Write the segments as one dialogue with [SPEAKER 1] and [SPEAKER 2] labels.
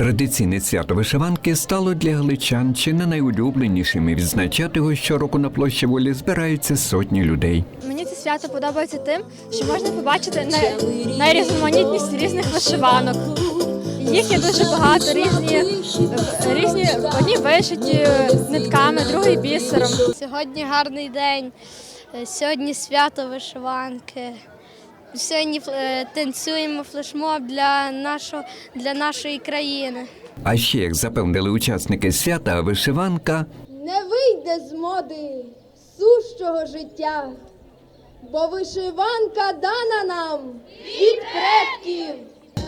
[SPEAKER 1] Традиційне свято вишиванки стало для галичан чи не найулюбленішим і відзначати його щороку на площі волі збираються сотні людей.
[SPEAKER 2] Мені це свято подобається тим, що можна побачити най- найрізноманітність різних вишиванок. Їх є дуже багато, різні, різні одні вишиті нитками, другі бісером.
[SPEAKER 3] Сьогодні гарний день, сьогодні свято вишиванки. Сьогодні е, танцюємо флешмоб для, нашого, для нашої країни.
[SPEAKER 1] А ще, як запевнили учасники свята, вишиванка
[SPEAKER 4] не вийде з моди сущого життя, бо вишиванка дана нам від предків.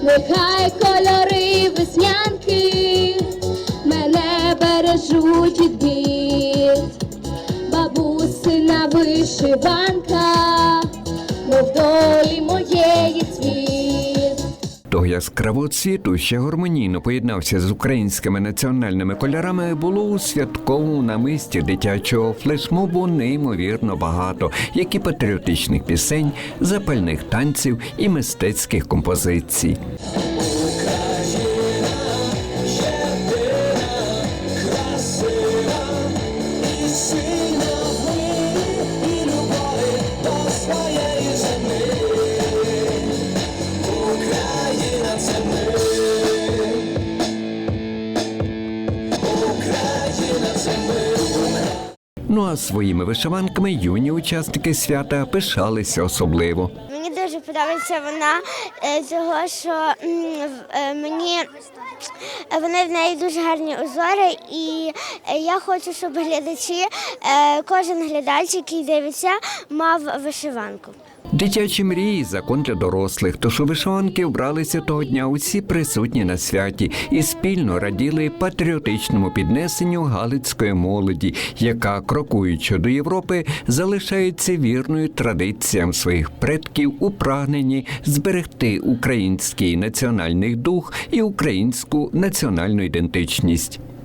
[SPEAKER 5] Нехай кольори веснянки мене бережуть від бід, бабусина вишиванка, долі моєї цвіт.
[SPEAKER 1] того яскраво цвіту, ще гармонійно поєднався з українськими національними кольорами, було у святковому намисті дитячого флешмобу неймовірно багато, як і патріотичних пісень, запальних танців і мистецьких композицій. Ну а своїми вишиванками юні учасники свята пишалися особливо.
[SPEAKER 6] Мені дуже подобається вона, е, того що е, мені вони в неї дуже гарні узори, і е, я хочу, щоб глядачі, кожен глядач, який дивиться, мав вишиванку.
[SPEAKER 1] Дитячі мрії закон для дорослих. Тож у вишиванки вбралися того дня усі присутні на святі і спільно раділи патріотичному піднесенню галицької молоді, яка, крокуючи до Європи, залишається вірною традиціям своїх предків у прагненні зберегти український національний дух і українську національну ідентичність.